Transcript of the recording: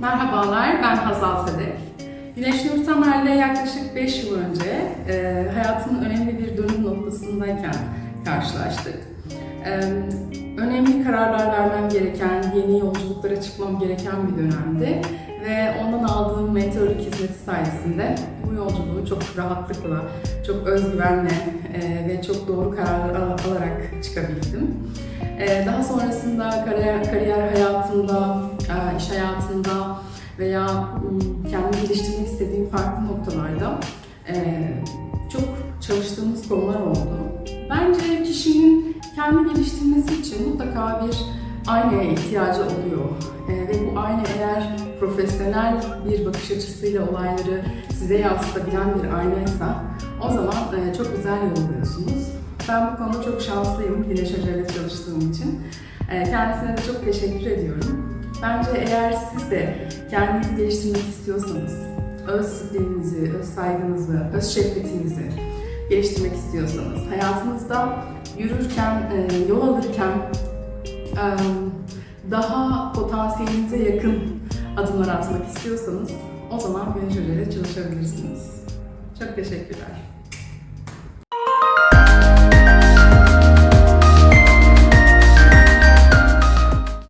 Merhabalar, ben Hazal Sedef. Güneş Nur Tamer'le yaklaşık 5 yıl önce e, hayatımın önemli bir dönüm noktasındayken karşılaştık. E, önemli kararlar vermem gereken, yeni yolculuklara çıkmam gereken bir dönemdi. Ve ondan aldığım mentorluk hizmeti sayesinde bu yolculuğu çok rahatlıkla, çok özgüvenle e, ve çok doğru kararlar al- alarak çıkabildim. Ee, Daha sonrasında kariyer, kariyer hayatımda, e, iş hayatında veya kendimi geliştirmek istediğim farklı noktalarda çok çalıştığımız konular oldu. Bence kişinin kendi geliştirmesi için mutlaka bir aynaya ihtiyacı oluyor. Ve bu ayna eğer profesyonel bir bakış açısıyla olayları size yansıtabilen bir aynaysa o zaman çok güzel yoruluyorsunuz. Ben bu konuda çok şanslıyım Güneş Hoca ile çalıştığım için. Kendisine de çok teşekkür ediyorum. Bence eğer siz de kendinizi geliştirmek istiyorsanız, öz disiplininizi, öz saygınızı, öz şefkatinizi geliştirmek istiyorsanız, hayatınızda yürürken, e, yol alırken e, daha potansiyelinize yakın adımlar atmak istiyorsanız o zaman ile çalışabilirsiniz. Çok teşekkürler.